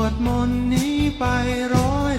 วดมนต์นี้ไปร้อย